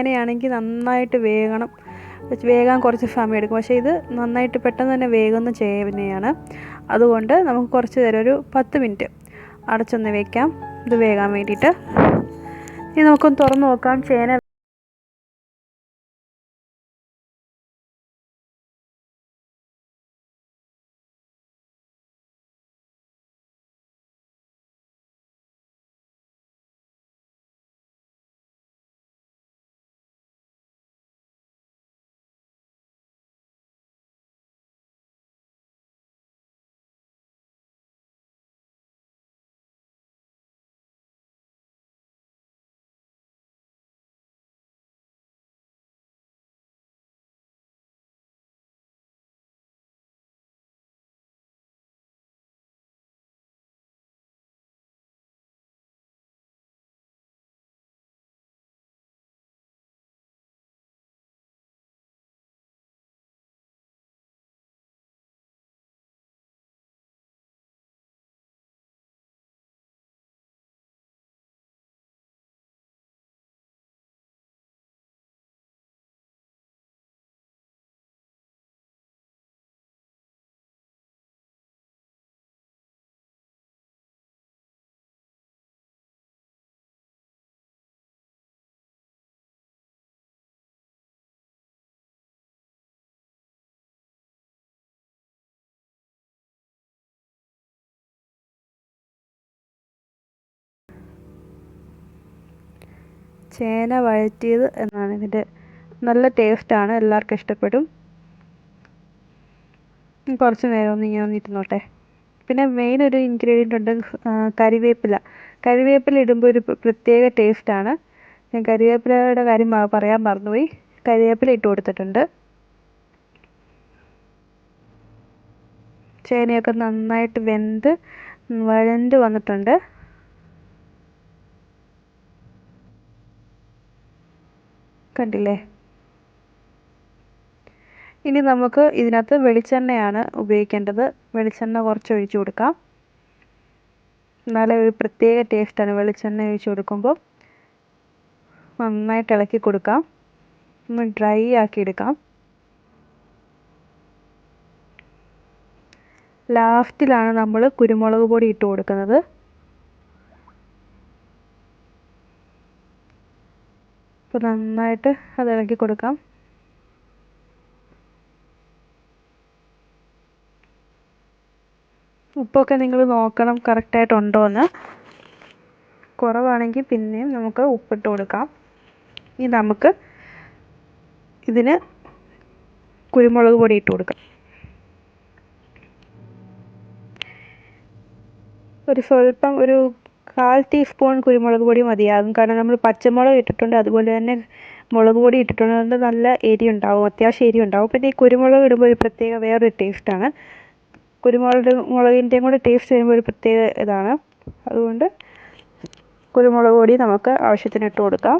ചേനയാണെങ്കിൽ നന്നായിട്ട് വേകണം. വേകാൻ കുറച്ച് സമയം എടുക്കും പക്ഷേ ഇത് നന്നായിട്ട് പെട്ടെന്ന് തന്നെ വേകുന്ന ചേനയാണ്. അതുകൊണ്ട് നമുക്ക് കുറച്ച് നേരം ഒരു പത്ത് മിനിറ്റ് അടച്ചൊന്ന് വെക്കാം. ഇത് വേകാൻ വേണ്ടിയിട്ട്. ഇനി നമുക്കൊന്ന് തുറന്ന് നോക്കാം. ചേന ചേന വഴറ്റിയത് എന്നാണ്. ഇതിന്റെ നല്ല ടേസ്റ്റാണ് എല്ലാവർക്കും ഇഷ്ടപ്പെടും. കുറച്ച് നേരം ഒന്ന് ഇങ്ങനെ ഒന്നിരുന്നോട്ടെ പിന്നെ മെയിൻ ഒരു ഇൻഗ്രീഡിയന്റ് ഉണ്ട്. കറിവേപ്പില കരിവേപ്പില. ഇടുമ്പോൾ ഒരു പ്രത്യേക ടേസ്റ്റാണ് ഞാൻ കരിവേപ്പിലയുടെ കാര്യം പറയാൻ മറന്നുപോയി. കരിവേപ്പില ഇട്ട് കൊടുത്തിട്ടുണ്ട്. ചേനയൊക്കെ നന്നായിട്ട് വെന്ത് വഴണ്ട് വന്നിട്ടുണ്ട്. കണ്ടില്ലേ? ഇനി നമുക്ക് ഇതിനകത്ത് വെളിച്ചെണ്ണയാണ് ഉപയോഗിക്കേണ്ടത്. വെളിച്ചെണ്ണ കുറച്ച് ഒഴിച്ചു കൊടുക്കാം. എന്നാലേ ഒരു പ്രത്യേക ടേസ്റ്റാണ് വെളിച്ചെണ്ണ ഒഴിച്ചു കൊടുക്കുമ്പോൾ നന്നായിട്ട് ഇളക്കി കൊടുക്കാം. ഒന്ന് ഡ്രൈ ആക്കി എടുക്കാം. ലാസ്റ്റിലാണ് നമ്മൾ കുരുമുളക് പൊടി ഇട്ട് കൊടുക്കുന്നത്. അപ്പോൾ നന്നായിട്ട് അത് ഇളക്കി കൊടുക്കാം. ഉപ്പൊക്കെ നിങ്ങൾ നോക്കണം കറക്റ്റായിട്ട് ഉണ്ടോ എന്ന് കുറവാണെങ്കിൽ പിന്നെയും നമുക്ക് ഉപ്പിട്ട് കൊടുക്കാം. ഇനി നമുക്ക് ഇതിന് കുരുമുളക് പൊടി ഇട്ട് കൊടുക്കാം. ഒരു സ്വല്പം ഒരു കാൽ ടീസ്പൂൺ കുരുമുളക് പൊടി മതിയാകും. കാരണം നമ്മൾ പച്ചമുളക് ഇട്ടിട്ടുണ്ട് അതുപോലെ തന്നെ മുളക് പൊടി ഇട്ടിട്ടുണ്ട്. അതുകൊണ്ട് നല്ല എരി ഉണ്ടാവും അത്യാവശ്യം എരി ഉണ്ടാവും. പിന്നെ ഈ കുരുമുളക് ഇടുമ്പോൾ ഒരു പ്രത്യേക വേറൊരു ടേസ്റ്റാണ് കുരുമുളക് മുളകിന്റെയും കൂടെ ടേസ്റ്റ് വരുമ്പോൾ ഒരു പ്രത്യേക ഇതാണ്. അതുകൊണ്ട് കുരുമുളക് പൊടി നമുക്ക് ആവശ്യത്തിന് ഇട്ട് കൊടുക്കാം.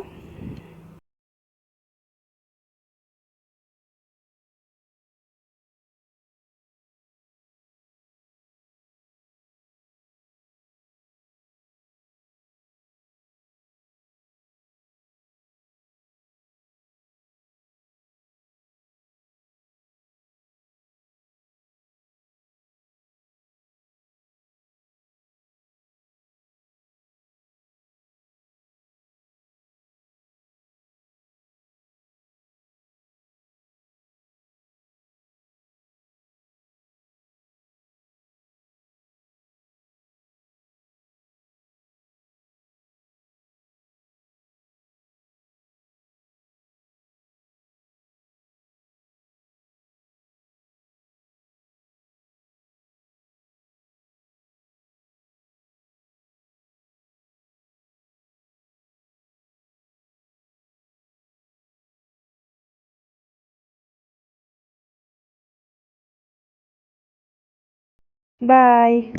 Bye.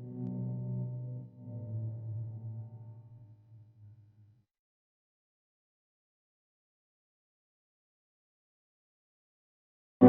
You